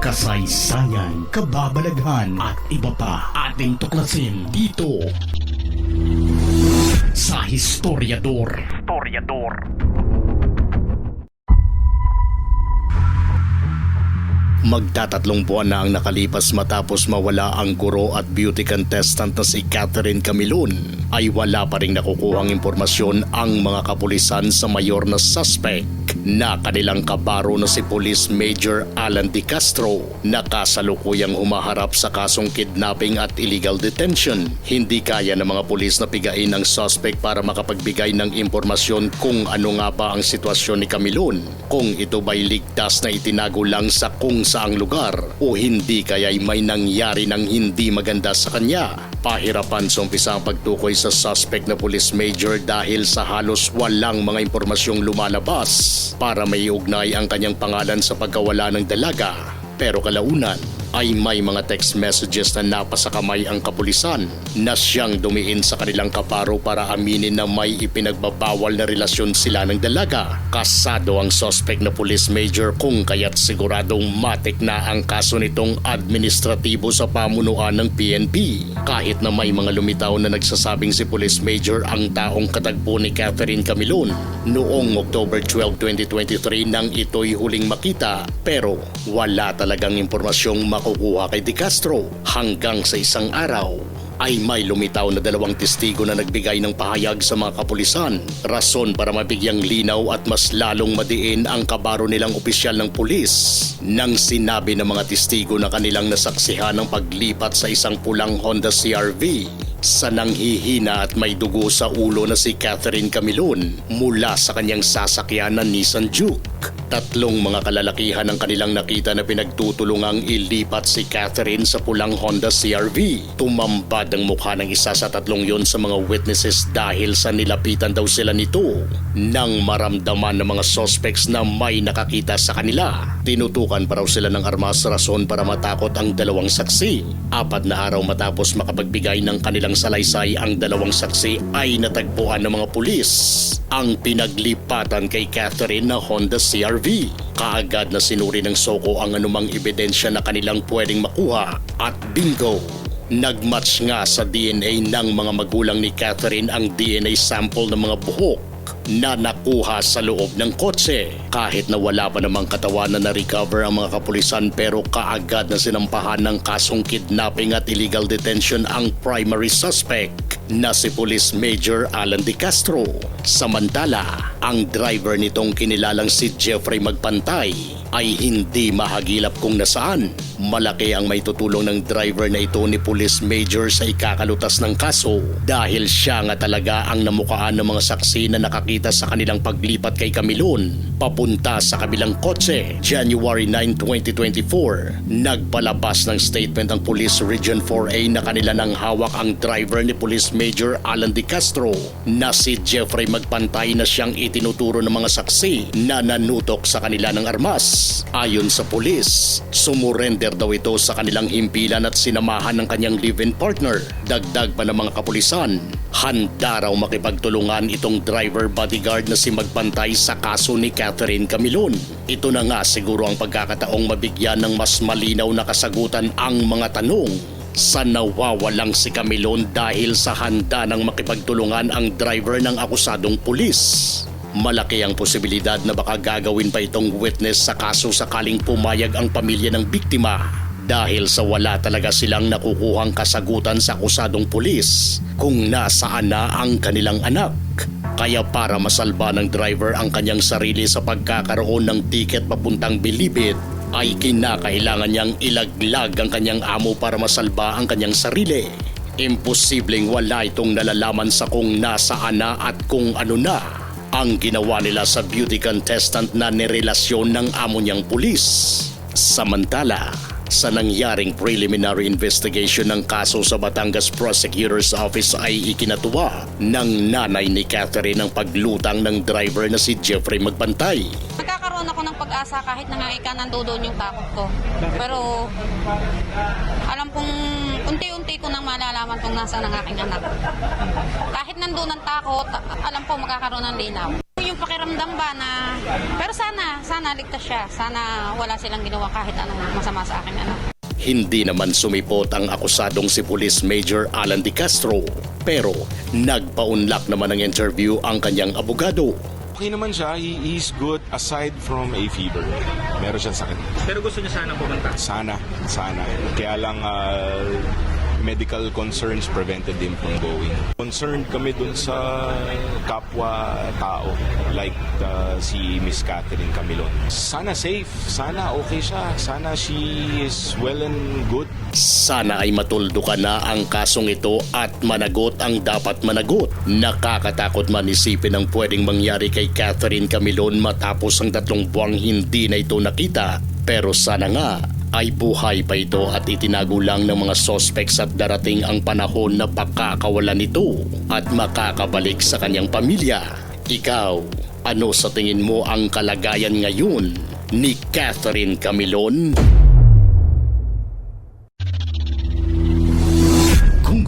kasaysayan, kababalaghan at iba pa ating tuklasin dito sa Historiador. Historiador. Magtatatlong buwan na ang nakalipas matapos mawala ang guro at beauty contestant na si Catherine Camilon ay wala pa rin nakukuhang impormasyon ang mga kapulisan sa mayor na suspect na kanilang kabaro na si Police Major Alan Di Castro na kasalukuyang umaharap sa kasong kidnapping at illegal detention. Hindi kaya ng mga pulis na pigain ang suspect para makapagbigay ng impormasyon kung ano nga ba ang sitwasyon ni Camilon. Kung ito ba'y ligtas na itinago lang sa kung saang lugar o hindi kaya'y may nangyari ng hindi maganda sa kanya. Pahirapan sa umpisa ang pagtukoy sa suspect na police major dahil sa halos walang mga impormasyong lumalabas para may ugnay ang kanyang pangalan sa pagkawala ng dalaga. Pero kalaunan ay may mga text messages na napasakamay ang kapulisan na siyang dumiin sa kanilang kaparo para aminin na may ipinagbabawal na relasyon sila ng dalaga. Kasado ang suspect na police major kung kaya't siguradong matik na ang kaso nitong administratibo sa pamunuan ng PNP. Kahit na may mga lumitaw na nagsasabing si police major ang taong katagpo ni Catherine Camilon noong October 12, 2023 nang ito'y huling makita pero wala talagang impormasyong makukuha kay Di Castro hanggang sa isang araw ay may lumitaw na dalawang testigo na nagbigay ng pahayag sa mga kapulisan. Rason para mabigyang linaw at mas lalong madiin ang kabaro nilang opisyal ng pulis nang sinabi ng mga testigo na kanilang nasaksihan ng paglipat sa isang pulang Honda CRV sa nanghihina at may dugo sa ulo na si Catherine Camilon mula sa kanyang sasakyan na Nissan Juke. Tatlong mga kalalakihan ang kanilang nakita na pinagtutulungang ilipat si Catherine sa pulang Honda CRV. Tumambad ang mukha ng isa sa tatlong yon sa mga witnesses dahil sa nilapitan daw sila nito nang maramdaman ng mga suspects na may nakakita sa kanila. Tinutukan pa raw sila ng armas rason para matakot ang dalawang saksi. Apat na araw matapos makapagbigay ng kanilang salaysay ang dalawang saksi ay natagpuan ng mga pulis ang pinaglipatan kay Catherine na Honda CRV. Kaagad na sinuri ng Soko ang anumang ebidensya na kanilang pwedeng makuha at bingo! Nagmatch nga sa DNA ng mga magulang ni Catherine ang DNA sample ng mga buhok na nakuha sa loob ng kotse. Kahit na wala pa namang katawan na na-recover ang mga kapulisan pero kaagad na sinampahan ng kasong kidnapping at illegal detention ang primary suspect na si Police Major Alan Di Castro. Samantala, ang driver nitong kinilalang si Jeffrey Magpantay ay hindi mahagilap kung nasaan. Malaki ang may tutulong ng driver na ito ni Police Major sa ikakalutas ng kaso dahil siya nga talaga ang namukaan ng mga saksi na nakakita sa kanilang paglipat kay Camilon papunta sa kabilang kotse. January 9, 2024, nagpalabas ng statement ang Police Region 4A na kanila nang hawak ang driver ni Police Major Alan Di Castro na si Jeffrey Magpantay na siyang itinuturo ng mga saksi na nanutok sa kanila ng armas. Ayon sa pulis, sumurrender daw ito sa kanilang himpilan at sinamahan ng kanyang live-in partner. Dagdag pa ng mga kapulisan, handa raw makipagtulungan itong driver bodyguard na si Magpantay sa kaso ni Catherine Camilon. Ito na nga siguro ang pagkakataong mabigyan ng mas malinaw na kasagutan ang mga tanong sa nawawalang si Camilon dahil sa handa ng makipagtulungan ang driver ng akusadong pulis. Malaki ang posibilidad na baka gagawin pa itong witness sa kaso sakaling pumayag ang pamilya ng biktima dahil sa wala talaga silang nakukuhang kasagutan sa akusadong pulis kung nasaan na ang kanilang anak. Kaya para masalba ng driver ang kanyang sarili sa pagkakaroon ng tiket papuntang Bilibid ay kinakailangan niyang ilaglag ang kanyang amo para masalba ang kanyang sarili. Imposibleng wala itong nalalaman sa kung nasaan na at kung ano na ang ginawa nila sa beauty contestant na nirelasyon ng amo niyang pulis. Samantala, sa nangyaring preliminary investigation ng kaso sa Batangas Prosecutor's Office ay ikinatuwa ng nanay ni Catherine ang paglutang ng driver na si Jeffrey Magbantay. Nagkakaroon ako ng pag-asa kahit na nga ika nandoon yung takot ko. Pero alam kong unti-unti ko nang malalaman kung nasaan ang aking anak. Kahit nandoon ang takot, alam ko magkakaroon ng linaw. Yung pakiramdam ba na, pero sana, sana sana ligtas siya. Sana wala silang ginawa kahit anong masama sa aking anak. Hindi naman sumipot ang akusadong si Police Major Alan Di Castro. Pero nagpaunlak naman ng interview ang kanyang abogado. Okay naman siya. He, he's good aside from a fever. Meron siyang sakit. Pero gusto niya sana pumunta. Sana, sana. Kaya lang ah, medical concerns prevented him from going. Concerned kami dun sa kapwa-tao like ah, si Miss Catherine Camilon. Sana safe. Sana okay siya. Sana she is well and good. Sana ay matuldukan na ang kasong ito at managot ang dapat managot. Nakakatakot man isipin ang pwedeng mangyari kay Catherine Camilon matapos ang tatlong buwang hindi na ito nakita. Pero sana nga ay buhay pa ito at itinago lang ng mga suspects at darating ang panahon na pakakawalan nito at makakabalik sa kanyang pamilya. Ikaw, ano sa tingin mo ang kalagayan ngayon ni Catherine Camilon?